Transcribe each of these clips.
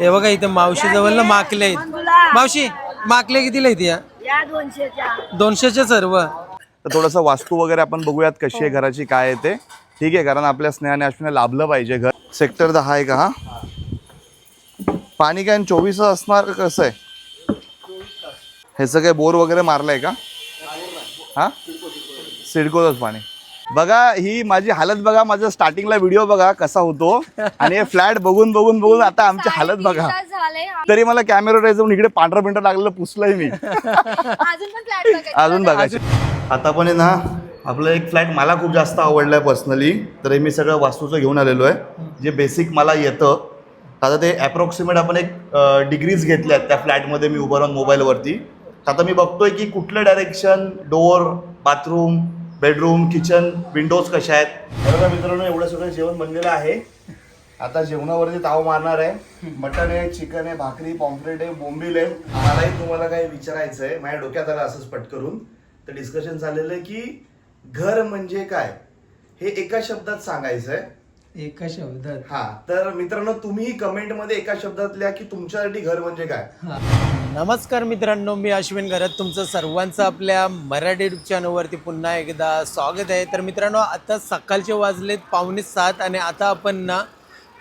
हे बघा इथे मावशी जवळ ना माकले आहेत. मावशी माकले कितीला आहेत या? दोनशेचे सर्व. तर थोडंसं वास्तू वगैरे आपण बघूयात कशी आहे घराची काय आहे ते. ठीक आहे कारण आपल्या स्नेहाने अश्विने लाभलं पाहिजे घर. सेक्टर दहा आहे का हा? पाणी काय चोवीस असणार का कसं आहे? ह्याचं काय बोर वगैरे मारलंय का? हा? सिडकोच पाणी. बघा ही माझी हालत बघा माझं स्टार्टिंगला व्हिडिओ बघा कसा होतो. आणि हे फ्लॅट बघून बघून बघून आता आमची हालत बघा. तरी मला कॅमेरा जाऊन इकडे पांढरं पिंढर लागलेलं पुसलंय मी. अजून पण फ्लॅट बघायचे अजून बघायचे आता पण आहे ना आपलं एक फ्लॅट मला खूप जास्त आवडलं आहे पर्सनली तर हे मी सगळं वास्तूचं घेऊन आलेलो आहे. जे बेसिक मला येतं. आता ते ॲप्रॉक्सिमेट आपण एक डिग्रीज घेतल्या आहेत त्या फ्लॅटमध्ये मी उभं राहून मोबाईलवरती आता मी बघतोय की कुठलं direction door bathroom bedroom kitchen windows कशा आहेत? बघा मित्रांनो एवढं सगळं जेवण बनलेलं आहे. आता जेवणावरती ताव मारणार आहे. मटण आहे चिकन आहे भाकरी पॉम्फ्रेट आहे बोंबील आहे. मलाही तुम्हाला काही विचारायचं आहे. माझ्या डोक्यात आलं असंच पट करून तर डिस्कशन झालेलं आहे की घर म्हणजे काय? हे एका शब्दात सांगायचं आहे. एका शब्दात. हा तर मित्रांनो तुम्ही कमेंटमध्ये एका शब्दात लिहा की तुमच्यासाठी घर म्हणजे काय. नमस्कार मित्रांनो मी अश्विन घरात. तुमचं सर्वांचं आपल्या मराठी युट्यूब चॅनलवरती पुन्हा एकदा स्वागत आहे. तर मित्रांनो आता सकाळचे वाजलेत पावणे सात आणि आता आपण ना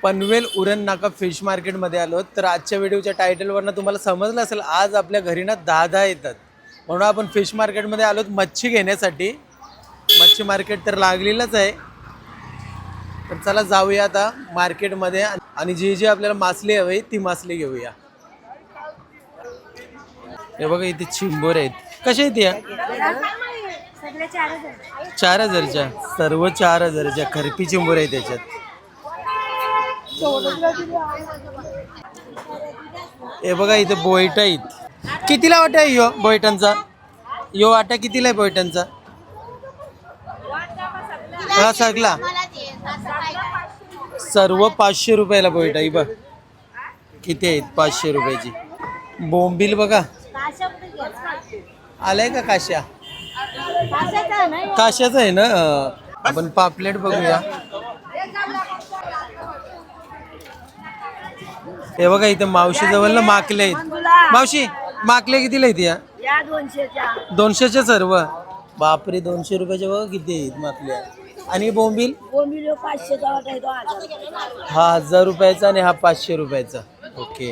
पनवेल उरण नाका फिश मार्केटमध्ये आलो. तर आजच्या व्हिडिओच्या टायटलवरनं तुम्हाला समजलं असेल आज आपल्या घरी ना दहा दहा येतात. म्हणून आपण फिश मार्केटमध्ये आलो मच्छी घेण्यासाठी. मच्छी मार्केट तर लागलेलंच आहे. तर चला जाऊया आता मार्केटमध्ये आणि जी जी आपल्याला मासली हवी ती मासली घेऊया. हे बघा इथे चिंबोर आहेत. कशा आहेत या? चार हजारच्या. सर्व चार हजारच्या. खरपी चिंबोर आहे त्याच्यात हे बघा इथे बोईट आहेत. कितीला वाटा आहे यो बोईटांचा यो वाटा कितीला आहे बोईटांचा हा सगला. सर्व पाचशे रुपयाला बोईट आहे बघ. किती आहेत? पाचशे रुपयाची. बोंबील बघा? आलाय का काश्या? काशाचा काशाच आहे ना? आपण पापलेट बघूया. हे बघा इथे मावशी जवळ ना माकले आहेत. मावशी माकले कितीला आहेत या? दोनशेच्या सर्व. बापरे दोनशे रुपयाच्या बघा किती आहेत माकल्या. आणि बोंबील? बोंबिलो पाचशेचा वाटा आहे तो हजार हा हजार रुपयाचा आणि हा पाचशे रुपयाचा. ओके.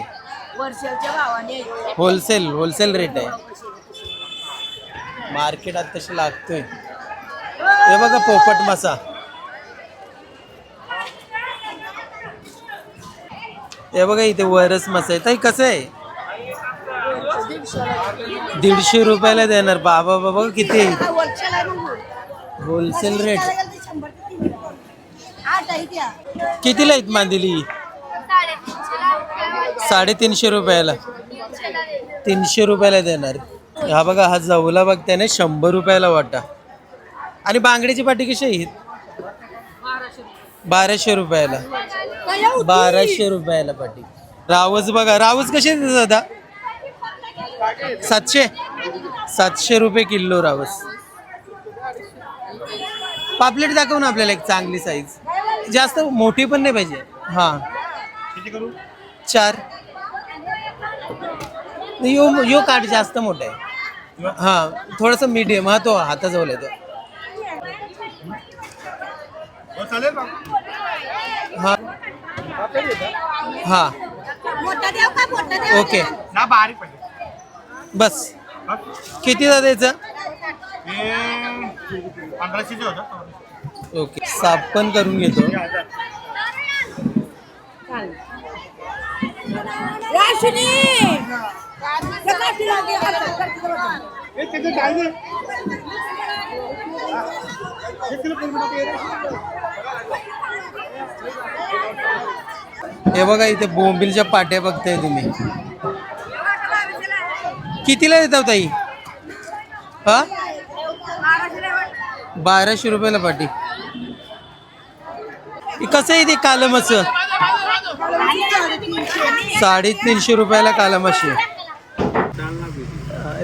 वर्षाच्या भावाने होलसेल होलसेल रेट आहे. मार्केट आता तशी लागतोय. हे बघा पोपट मासा. हे बघा इथे वरस मासा आहे. ताई कसं आहे? दीडशे रुपयाला देणार. बाबा बाबा किती होलसेल रेट शंभर ते तीन आठ आहे त्या कितीला आहेत मांदिली साडेतीनशे रुपयाला. तीनशे रुपयाला देणार. हा बघा हा जवला बघ त्याने शंभर रुपयाला वाटा. आणि बांगड्याची पाटी कशी आहेत बाराशे रुपयाला. बाराशे रुपयाला पाटी. रावस बघा रावस कशी आहे दादा? सातशे? सातशे रुपये किलो रावस. पापलेट दाखव ना आपल्याला एक चांगली साईज जास्त मोठी पण नाही पाहिजे. हा. चार. यो यो काठ जास्त मोठा आहे. हा थोडस मीडियम हा तो हाताजवळ येतो. हा हा. मोठा देव का मोठा देव ओके बस. किती जात याचं? ओके. साफ पण करून घेतो. हे बघा इथे बोंबिलच्या पाट्या बघताय तुम्ही. कितीला देता ताई? हा? बाराशे रुपयाला पाटी. हे कसं आहे ते कालमच? साडेतीनशे रुपयाला कालमाशी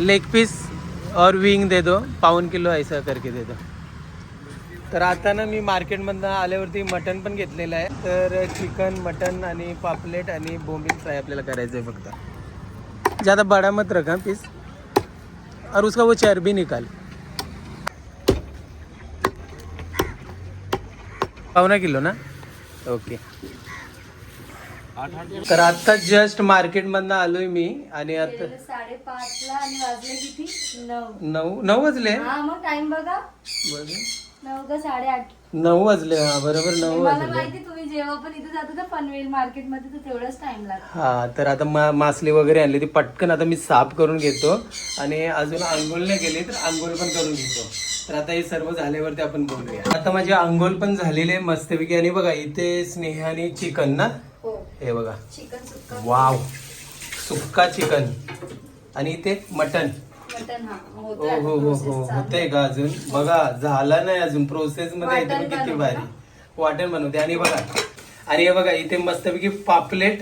लेग पीस और विंग दे दो पाऊन किलो ऐसा करके दे दो. तर आता ना मी मार्केटमधनं आल्यावरती मटन पण घेतलेलं आहे. तर चिकन मटन आणि पापलेट आणि बोंबील फ्राय आपल्याला करायचं आहे फक्त. ज़्यादा बड़ा मत रखा पीस और उसका वो चर्बी निकाल. पावणा किलो ना? ओके. तर आता जस्ट मार्केटमधनं आलोय मी आणि आता साडेपाचला आणि वाजले किती? नऊ. नऊ? नऊ वाजले? हा मग टाइम बघा. नऊ का साडेआठ? नऊ वाजले हा बरोबर नऊ मला वाजले. माहिती तुम्ही जेव्हा पण इथे जातो ना पनवेल मार्केटमध्ये तर तेवढाच टाइम लागतो. हा तर आता मा मासली वगैरे आणली ती पटकन आता मी साफ करून घेतो आणि अजून आंघोळ नाही गेली तर आंघोळ पण करून घेतो. तर आता हे सर्व झाल्यावरती आपण बोलूया. आता माझी आंघोळ पण झालेली आहे मस्तपैकी. आणि बघा इथे स्नेहाने चिकन ना? हो. हे बघा. वाव. सुक्का चिकन. आणि इथे मटन हा. हो हो हो हो होतंय का अजून? बघा झाला नाही अजून प्रोसेस मध्ये. येते किती भारी. वाटण बनवते. आणि बघा आणि हे बघा इथे मस्तपैकी पापलेट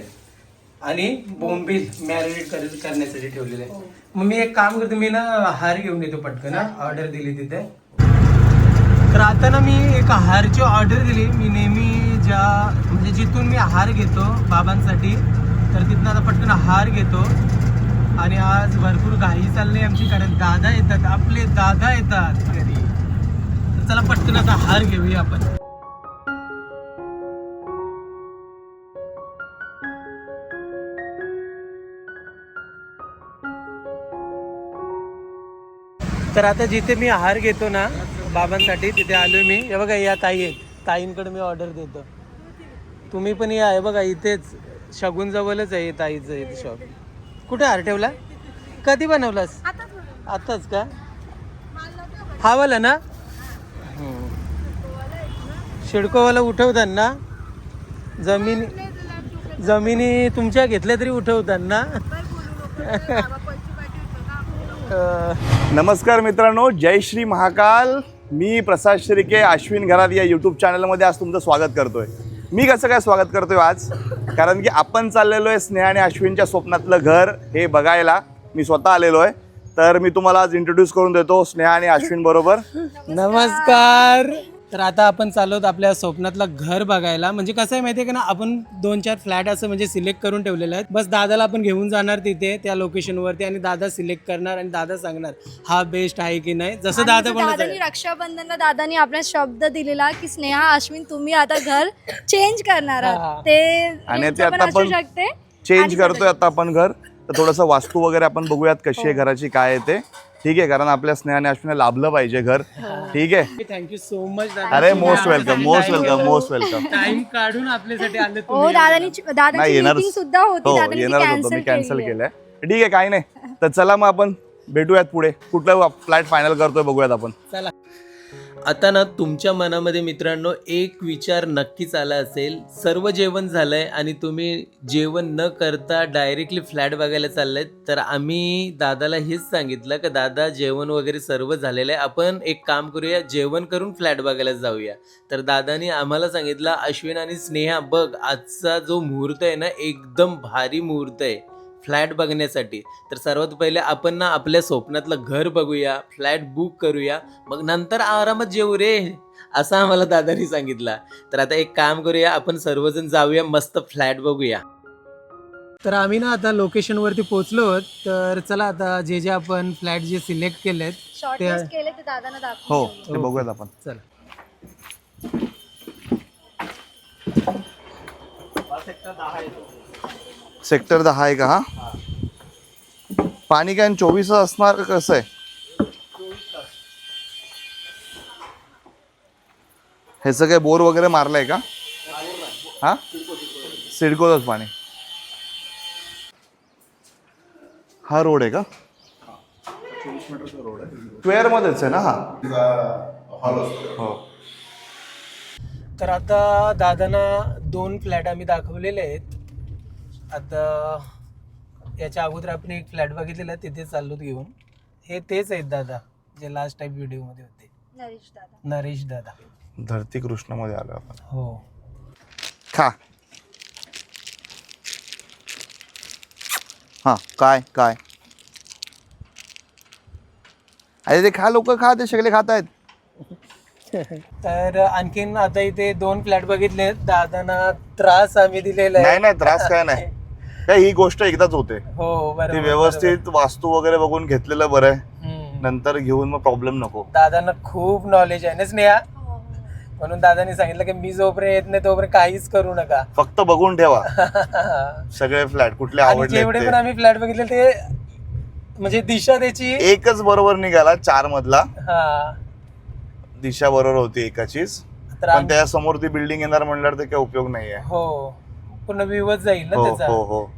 आणि बोंबील मॅरिनेट करण्यासाठी ठेवलेले. आहे. मग मी एक काम करतो मी ना हार घेऊन येतो पटकन ऑर्डर दिली तिथे. तर आता ना मी एक हारची ऑर्डर दिली. मी नेहमी ज्या म्हणजे जिथून मी हार घेतो बाबांसाठी तर तिथनं आता पटकन हार घेतो. आणि आज भरपूर घाई चालली आमची कारण दादा येतात आपले दादा येतात घरी. तर चला पटकन आता हार घेऊया आपण. तर आता जिथे मी हार घेतो ना बाबांसाठी तिथे आलो मी. हे बघा या ताई आहेत. ताईंकडे मी ऑर्डर देतो. तुम्ही पण या. हे बघा इथेच शगुन जवळच आहे ताईचं इथे शॉप कुठे हार ठेवला? कधी बनवलास? आताच का? हा वाला ना. शिडकोवाला उठवतात ना जमिनी जमिनी तुमच्या घेतल्या तरी उठवतात ना नमस्कार मित्रांनो जय श्री महाकाल. मी प्रसाद श्रीके अश्विन घरात या यूट्यूब चॅनलमध्ये आज तुमचं स्वागत करतोय. मी कसं काय स्वागत करतोय आज? कारण की आपण चाललेलो आहे स्नेहा आणि अश्विनच्या स्वप्नातलं घर हे बघायला. मी स्वतः आलेलो आहे. तर मी तुम्हाला आज इंट्रोड्यूस करून देतो स्नेहा आणि अश्विन बरोबर. नमस्कार. तर आता आपण चाललो आहोत आपल्या स्वप्नातलं घर बघायला. म्हणजे कसं आहे माहितीये का ना आपण दोन चार फ्लॅट असं म्हणजे सिलेक्ट करून ठेवलेले आहेत. बस दादाला आपण घेऊन जाणार तिथे त्या लोकेशनवरती आणि दादा सिलेक्ट करणार आणि दादा सांगणार हा बेस्ट आहे की नाही. जसं दादा बोलत दादानी रक्षाबंधनला दादानी आपला शब्द दिलेला की स्नेहा अश्विन तुम्ही आता घर चेंज करणार आहात. हा. ते आणि ते आता असू आपण शकते. चेंज करतोय आता आपण घर. तर थोडंसं वास्तू वगैरे आपण बघूयात कशी आहे घराची काय आहे ते. ठीक आहे कारण आपल्या स्नेहाने अश्विनला लाभलं पाहिजे घर. ठीक आहे. थँक्यू सो मच दादा. अरे most welcome most welcome most welcome time काढून आपल्यासाठी आले हो तुम्ही. दादानी नाही येणार मीटिंग सुद्धा होती. हो दादानी येणारच होतो. मी कॅन्सल कॅन्सल केलंय. ठीक आहे काही नाही. तर चला मग आपण भेटूयात पुढे. कुठला फ्लॅट फायनल करतोय बघूयात आपण. चला. आता ना तुमच्या मनामध्ये मित्रांनो एक विचार नक्कीच आला असेल. सर्व जेवण झालं आहे आणि तुम्ही जेवण न करता डायरेक्टली फ्लॅट बघायला चाललाय. तर आम्ही दादाला हेच सांगितलं का दादा जेवण वगैरे सर्व झालेलं आहे. आपण एक काम करूया जेवण करून फ्लॅट बघायला जाऊया. तर दादानी आम्हाला सांगितलं अश्विन आणि स्नेहा बघ आजचा जो मुहूर्त आहे ना एकदम भारी मुहूर्त आहे. फ्लॅट बघण्यासाठी. तर सर्वात पहिले आपण ना आपल्या स्वप्नातलं घर बघूया फ्लॅट बुक करूया मग नंतर आरामात जेवू रे असं आम्हाला दादानी सांगितलं. तर आता एक काम करूया आपण सर्वजण जाऊया मस्त फ्लॅट बघूया. तर आम्ही ना आता लोकेशनवरती पोहोचलो तर चला आता जे जे आपण फ्लॅट जे सिलेक्ट केलेत शॉर्टलिस्ट केले ते दादांना हो. ते बघूयात आपण. चला. सेक्टर दहा आहे का हा? पाणी काय चोवीस असणार का कसं आहे? ह्याचं काय बोर वगैरे मारलंय का? हा? सिडकोच पाणी. हा रोड आहे का? स्क्वेअर मध्येच आहे ना हा? हो. तर आता दादांना दोन फ्लॅट आम्ही दाखवलेले आहेत. आता याच्या अगोदर आपण एक फ्लॅट बघितलेला आहे तिथे चाललो घेऊन. हे तेच आहेत दादा जे लास्ट टाईम व्हिडिओमध्ये होते. नरेश दादा. नरेश दादा. धरती कृष्णमध्ये आलो आपण. हो. खा. हा काय काय? अरे ते खा लोक खा ते सगळे खात आहेत तर आणखीन आता इथे दोन फ्लॅट बघितले दादांना त्रास आम्ही दिलेला आहे. नाही नाही त्रास काय नाही. काय ही गोष्ट एकदाच होते? हो बरोबर ती व्यवस्थित वास्तू वगैरे बघून घेतलेलं बरं आहे. हम्म. नंतर घेऊन मग प्रॉब्लेम नको. दादांना खूप नॉलेज आहे ना स्नेहा? म्हणून दादांनी सांगितलं की मी जोपर्यंत येत नाही तोपर्यंत काहीच करू नका. फक्त बघून ठेवा. सगळे फ्लॅट कुठले आणि आवडले जेवढे पण आम्ही फ्लॅट बघितले ते म्हणजे दिशा त्याची एकच बरोबर निघाला चार मधला. हा. दिशा बरोबर होती एकाचीच. तर पण त्या समोर ती बिल्डिंग येणार म्हणल्यावर ते काही उपयोग नाहीये. हो. पूर्ण व्ह्यूच जाईल ना हो त्याचा. हो हो.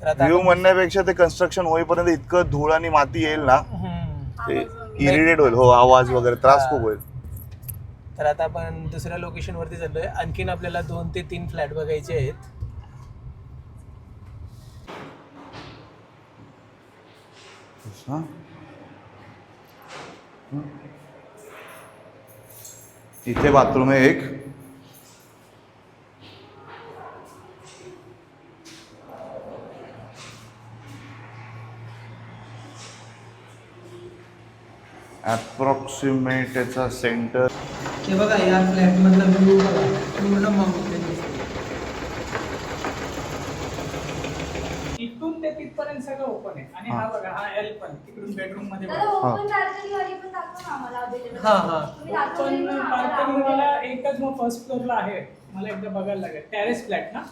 तर- आता व्ह्यू म्हणण्यापेक्षा ते कन्स्ट्रक्शन होईपर्यंत इतकं धूळ आणि माती येईल ना हम्म. ते इरिटेट होईल. हो आवाज वगैरे त्रास खूप होईल. तर आता आपण दुसऱ्या लोकेशन वरती चाललोय. आणखीन आपल्याला दोन ते तीन फ्लॅट बघायचे आहेत. हा? इथे बाथरूम आहे एक. अप्रॉक्सिमेट याचा सेंटर हे बघा या फ्लॅट मधला व्ह्यू बघा. पूर्ण माउंटेन इथून ते तिथपर्यंत सगळं ओपन आहे. आणि हा बघा हा एल पण तिकडून बेडरूममध्ये बघा. हा, हा. पण. मला एकच मग फर्स्ट फ्लोअरला आहे. मला एकदा बघायला लागेल. टॅरेस फ्लॅट ना?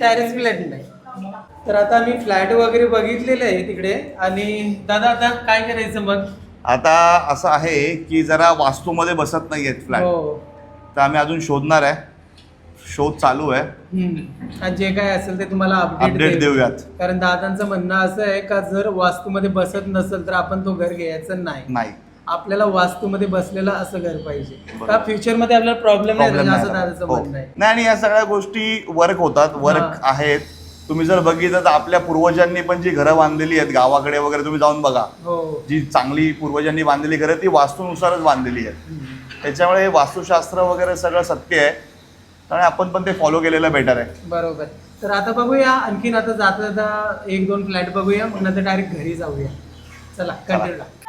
टॅरेस फ्लॅट नाही. तर आता आम्ही फ्लॅट वगैरे बघितलेले आहे तिकडे. आणि दादा आता काय करायचं मग? आता असं आहे की जरा वास्तूमध्ये बसत नाहीयेत फ्लॅट हो. तर आम्ही अजून शोधणार आहे. शोध चालू आहे. आणि जे काय असेल ते तुम्हाला अपडेट देऊयात. कारण दादांचं म्हणणं असं आहे का जर वास्तूमध्ये बसत नसेल तर आपण तो घर घ्यायचं नाही. नाही. आपल्याला वास्तूमध्ये बसलेलं असं घर पाहिजे. का फ्युचरमध्ये आपल्याला प्रॉब्लेम नाही असं दादाचं हो. म्हणणं आहे. नाही आणि या सगळ्या गोष्टी वर्क होतात. वर्क. आहेत. तुम्ही जर बघितलं तर आपल्या पूर्वजांनी पण जी घरं बांधलेली आहेत गावाकडे वगैरे तुम्ही जाऊन बघा. हो. जी चांगली पूर्वजांनी बांधलेली घरं ती वास्तूनुसारच बांधलेली आहेत. त्याच्यामुळे हे वास्तुशास्त्र वगैरे सगळं सत्य आहे. आणि आपण पण ते फॉलो केलेलं बेटर आहे. बरोबर. तर आता बघूया आणखीन आता जाता जाता एक दोन फ्लॅट बघूया मग नंतर डायरेक्ट घरी जाऊया. चला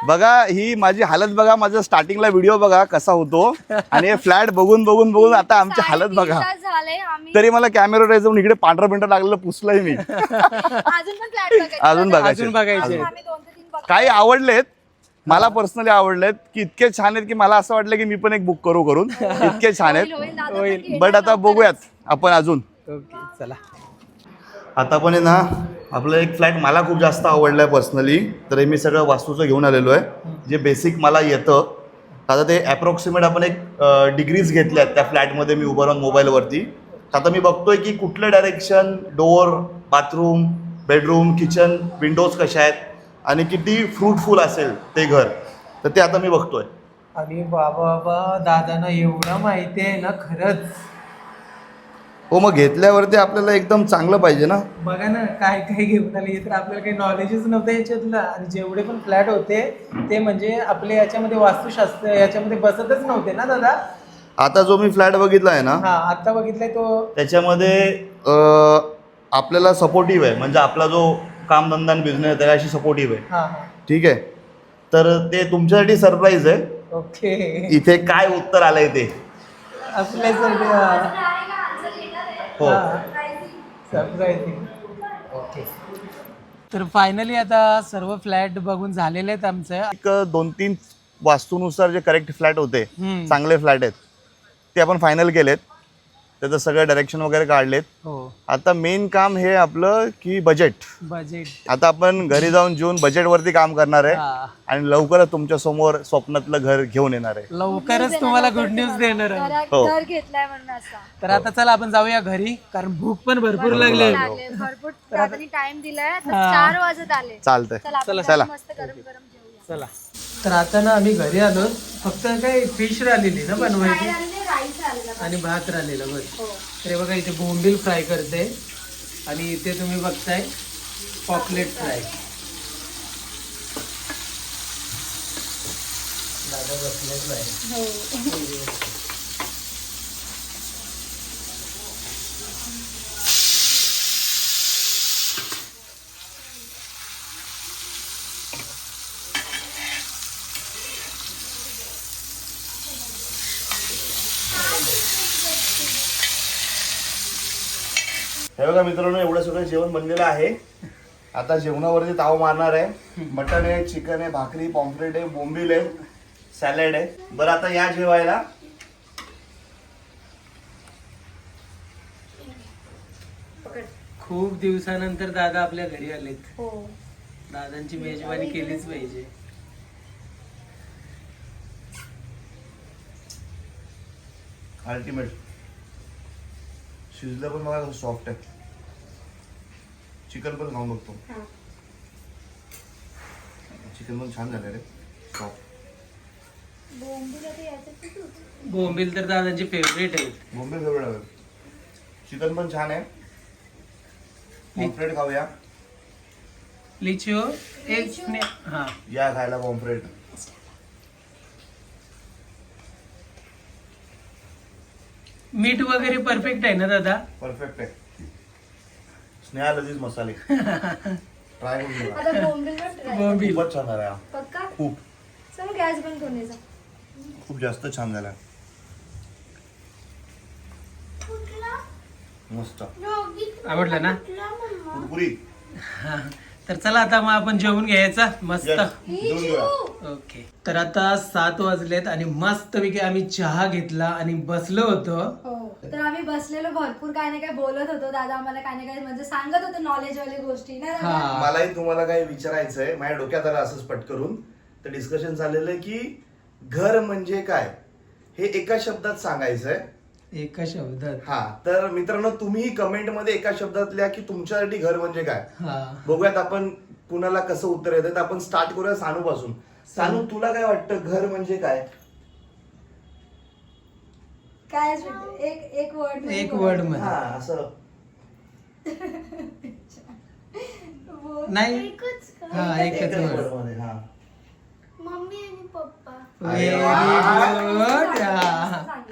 बघा ही माझी हालत बघा माझा स्टार्टिंगला व्हिडिओ बघा कसा होतो. आणि हे फ्लॅट बघून बघून बघून आता आमची हालत साडेतीन बघा. तास झाले आम्ही तरी मला कॅमेरा जाऊन इकडे पांढरं पिंढरं लागलेलं पुसलंय मी. अजून पण फ्लॅट बघायचे. अजून बघायचे. अजून बघायचे. अजून आम्ही दोन ते तीन बघतो. काही आवडलेत? मला पर्सनली आवडलेत की इतके छान आहेत की मला असं वाटलं की मी पण एक बुक करू करून. इतके छान होईल, आहेत. होईल, दादा पण होईल. घेणार बट आता. बघूयात आपण अजून. ओके चला. आता पण आहे ना आपलं एक फ्लॅट मला खूप जास्त आवडलं आहे पर्सनली तर हे मी सगळं वास्तूचं घेऊन आलेलो आहे. जे बेसिक मला येतं आता ते ॲप्रॉक्सिमेट आपण एक डिग्रीज घेतल्या आहेत त्या फ्लॅटमध्ये मी उभं राहून मोबाईलवरती आता मी बघतोय की कुठलं direction door bathroom bedroom kitchen windows कशा आहेत? आणि किती फ्रूटफुल असेल ते घर? तर ते आता मी बघतोय. आणि बाबा बाबा दादांना एवढं माहिती आहे ना खरंच. हो मग घेतल्यावरती आपल्याला एकदम चांगलं पाहिजे ना? बघा ना काय काय घेऊन आले. तर आपल्याला काही नॉलेजच नव्हतं याच्यातलं. आणि जेवढे पण फ्लॅट होते ते म्हणजे आपले याच्यामध्ये वास्तुशास्त्र याच्यामध्ये बसतच नव्हते ना दादा? आता जो मी फ्लॅट बघितला आहे ना हा आता बघितलंय तो. त्याच्यामध्ये अ, आपल्याला सपोर्टिव्ह आहे. म्हणजे आपला जो कामधंदा आणि बिझनेस त्याच्याशी सपोर्टिव्ह आहे. हा हा. ठीक आहे? तर ते तुमच्यासाठी सरप्राईज आहे. ओके इथे काय उत्तर आलंय ते? आपल्यासाठी अजून आहे का? Answer येणार आहे? हो. सरप्राईझिंग ओके तर फायनली आता सर्व फ्लॅट बघून झालेले आहेत आमचं. एक दोन तीन वास्तूनुसार जे करेक्ट फ्लॅट होते. चांगले फ्लॅट आहेत ते आपण फायनल केलेत. त्याचं सगळं डायरेक्शन वगैरे काढलेत. हो. आता मेन काम हे आपलं की बजेट बजेट आता आपण घरी जाऊन जून बजेटवरती काम करणार आहे. हा. आणि लवकरच तुमच्यासमोर स्वप्नातलं घर घेऊन येणार आहे. लवकरच तुम्हाला गुड न्यूज देणार आहे. घरा- हो. घर घेतलाय म्हणून असा. तर आता चला आपण जाऊया घरी कारण भूक पण भरपूर लागले. लागले. भरपूर दादानी टाइम दिलाय. आता हा. चार वाजत आले. चालतंय. चला आपण चला. मस्त गरम गरम जेवूया. चला. तर आता ना आम्ही घरी आलो. फक्त काय फिश राहिलेली ना बनवायची. आणि भात राहिलेला बस. हो. तर हे बघा इथे बोंबील फ्राय करते. आणि इथे तुम्ही बघताय पॉपलेट फ्राय. दादा बसलेच आहे हे बघा मित्रांनो एवढं सगळं जेवण बनलेलं आहे. आता जेवणावरती ताव मारणार आहे. मटन आहे चिकन आहे भाकरी पॉम्फ्रेट आहे बोंबील आहे सॅलड आहे. बरं आता या जेवायला. खूप दिवसानंतर दादा आपल्या घरी आलेत. हो. दादांची मेजवानी केलीच पाहिजे. अल्टिमेट शिजलं पण कसं सॉफ्ट आहे. चिकन पण खाऊन बघतो. चिकन पण छान झालं रे. सॉफ्ट बोंबील तर दादांची फेवरेट आहेत बोंबे फेवरेट आहे. चिकन पण छान आहे. पॉम्फ्रेट खाऊया. लिचिओ एक स्ने- हा. या खायला पॉम्फ्रेट मीठ वगैरे परफेक्ट आहे ना दादा? परफेक्ट आहे. स्नेहा लजीज मसाले. ट्राय करून बघा. आता बोंबील पण try. खूपच छान झाला. पक्का? खूप. चल गॅस बंद करून द्यायचा खूप जास्त छान झाला. मस्त. आवडला ना? कुरकुरी तर चला आता मग आपण जेवून घ्यायचा. मस्त. ओके तर आता सात वाजलेत आणि मस्तपैकी आम्ही चहा घेतला आणि बसलो होतो. हो. तर आम्ही बसलेलो भरपूर. काय ना काय बोलत होतो. दादा आम्हाला काय ना काय म्हणजे सांगत होतो नॉलेज वाले गोष्टी. ना दादा? हा. मलाही तुम्हाला काही विचारायचं आहे माझ्या डोक्यात आलं असंच पटकरून. तर डिस्कशन आहे की घर म्हणजे काय? हे एका शब्दात सांगायचं आहे एका शब्दात. हा तर मित्रांनो तुम्ही कमेंटमध्ये एका शब्दात लिहा की तुमच्यासाठी घर म्हणजे काय. हा. बघूयात आपण कुणाला कसं उत्तर येतं. तर आपण स्टार्ट करूया सानू पासून सानू. तुला काय वाटतं घर म्हणजे काय? काय असं- एक एक वर्ड एक word मध्ये. हा असं. नाही. हा एकच एकच word. word मध्ये हा. मम्मी आणि पप्पा. Very good. हा.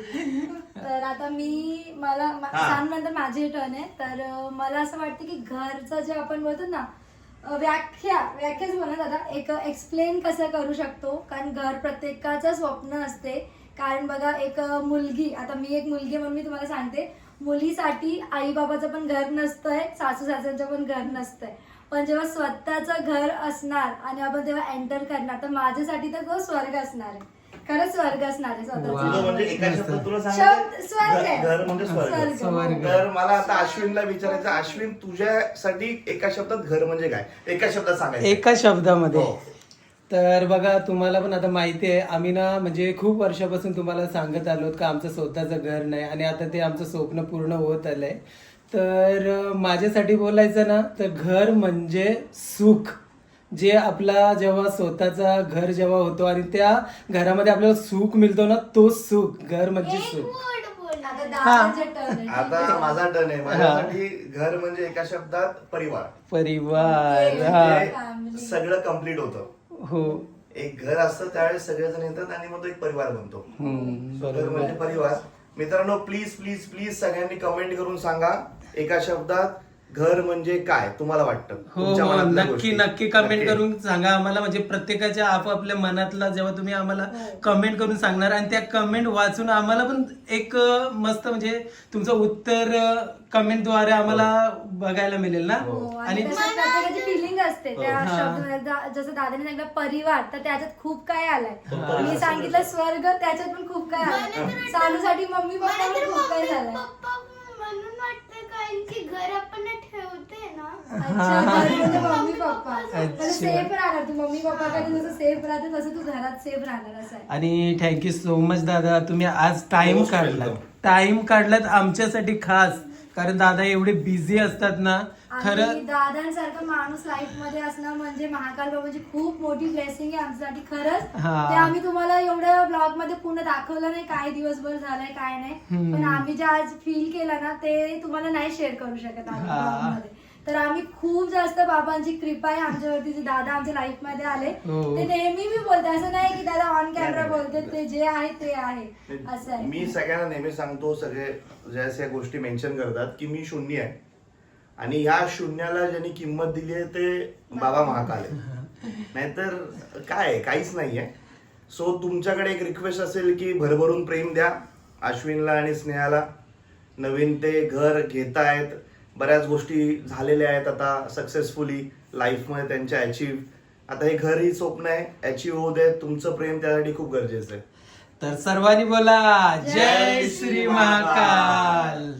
तर आता मी मला हा. सांग नंतर माझी टर्न आहे. तर अं, मला असं वाटतं की घरचं जे आपण बोलतो ना अं, व्याख्या व्याख्याच बोला दादा एक एक्सप्लेन कसं करू शकतो? कारण घर प्रत्येकाचं स्वप्न असते. कारण बघा एक अं, मुलगी आता मी एक मुलगी म्हणून मी तुम्हाला सांगते. मुलीसाठी आई बाबाचं पण घर नसतंय सासू सासऱ्यांचं पण घर नसतंय. पण जेव्हा स्वतःचं घर असणार आणि आपण तेव्हा एंटर करणार तर माझ्यासाठी तर तो स्वर्ग असणार आहे. खरंच स्वर्ग असणार आहे तुझं स्वतःचं म्हणजे एका शब्दात तुला शब्द सांगायचं स्वर्ग आहे. घर म्हणजे स्वर्ग. स्वर्ग. स्वर्ग. तर मला आता अश्विनला विचारायचं अश्विन तुझ्यासाठी एका शब्दात घर म्हणजे काय? एका शब्दात सांगायचं एका शब्दामध्ये. हो. तर बघा तुम्हाला पण आता माहिती आहे आम्ही ना म्हणजे खूप वर्षापासून तुम्हाला सांगत आलो का आमचं स्वतःचं घर नाही आणि आता ते आमचं स्वप्न पूर्ण होत आलंय. तर माझ्यासाठी बोलायचं ना तर घर म्हणजे सुख. जे आपला जेव्हा स्वतःचा घर जेव्हा होतो आणि त्या घरामध्ये आपल्याला सुख मिळतो ना तो सुख घर म्हणजे सुख. आता माझा टर्न आहे. माझ्यासाठी घर म्हणजे एका शब्दात परिवार. परिवार हा. म्हणजे सगळं कंप्लीट होतं. हो. एक घर असतं त्यावेळेस सगळेजण येतात आणि मग तो एक परिवार बनतो. हम्म, घर म्हणजे परिवार. मित्रांनो प्लीज प्लीज प्लीज सगळ्यांनी कमेंट करून सांगा. एका शब्दात घर म्हणजे काय तुम्हाला वाटतं? हो तुमच्या हो मनातल्या नक्की गोष्टी. नक्की कमेंट नक्की. करून सांगा आम्हाला म्हणजे प्रत्येकाच्या आपापल्या मनातला जेव्हा तुम्ही आम्हाला कमेंट करून सांगणार आणि त्या कमेंट वाचून आम्हाला पण एक अं, मस्त म्हणजे तुमचं उत्तर कमेंटद्वारे आम्हाला बघायला मिळेल ना? हो, आणि आणि कसं प्रत्येकाची फिलिंग असते त्या हा. दा- जसं दादाने सांगितलं परिवार तर त्याच्यात खूप काय आलाय? हा. मी सांगितलं स्वर्ग त्याच्यात पण खूप काय आलाय. सानूसाठी मम्मी पप्पा मला पण तर खूप काय मम्मी झालंय. पप्पा की घर आपण ठेवते ना. अच्छा घर म्हणजे मम्मी पप्पा. अच्छा. सेफ राहणार तू. मम्मी पप्पाकडे जसं सेफ राहते तसं तू घरात सेफ राहणार असं आहे. आणि थँक्यू सो मच दादा. तुम्ही आज टाइम Most काढलात. welcome. टाइम काढलात आमच्यासाठी खास. कारण दादा एवढे बिझी असतात ना आणि खरं दादांसारखा माणूस लाईफमध्ये असणं म्हणजे महाकाल बाबाची खूप मोठी ब्लेसिंग आहे आमच्यासाठी. खरंच. ते आम्ही तुम्हाला एवढ्या ब्लॉगमध्ये पूर्ण दाखवलं नाही काय दिवसभर झालंय काय नाही. पण आम्ही जे आज फील केलं ना ते तुम्हाला नाही शेअर करू शकत आम्ही vlog मध्ये. तर आम्ही खूप जास्त बाबांची कृपा आहे आमच्यावरती जे दादा आमच्या लाईफमध्ये आले. हो. ते नेहमी मी बोलते असं नाही की दादा ऑन कॅमेरा बोलते ते जे आहे ते आहे. असं आहे. मी सगळ्यांना नेहमी सांगतो सगळे ज्यास या गोष्टी मेन्शन करतात की मी शून्य आहे. आणि ह्या शून्याला ज्यांनी किंमत दिली आहे ते बाबा महाकाल आहे नाहीतर काय आहे? काहीच नाही आहे सो तुमच्याकडे एक रिक्वेस्ट असेल की भरभरून प्रेम द्या अश्विनला आणि स्नेहाला. नवीन ते घर घेतायत. बऱ्याच गोष्टी झालेल्या आहेत आता सक्सेसफुली लाईफमध्ये त्यांच्या अचीव आता हे घर ही स्वप्न आहे. अचीव होऊ दे. तुमचं प्रेम त्यासाठी खूप गरजेचं आहे. तर सर्वांनी बोला जय श्री महाकाल.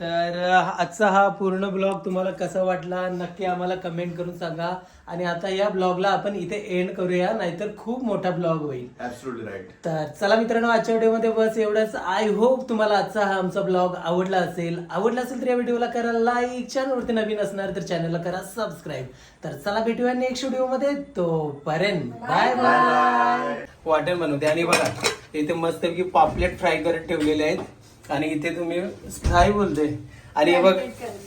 तर आजचा हा पूर्ण ब्लॉग तुम्हाला कसा वाटला नक्की आम्हाला कमेंट करून सांगा. आणि आता या ब्लॉगला आपण इथे एंड करूया नाहीतर खूप मोठा ब्लॉग होईल. राईट तर चला मित्रांनो आजच्या व्हिडिओमध्ये बस एवढंच. आय होप तुम्हाला आजचा हा आमचा ब्लॉग आवडला असेल. आवडला असेल तर या व्हिडिओला करा लाईक चॅनलवरती नवीन असणार तर चॅनलला करा सबस्क्राईब तर चला भेटूया नेक्स्ट व्हिडिओमध्ये. तोपर्यंत बाय बाय वाटण बनवते. आणि बघा इथे मस्तपैकी पापलेट फ्राय करत ठेवलेले आहेत. आणि इथे तुम्ही फ्राय बोलते आणि बघ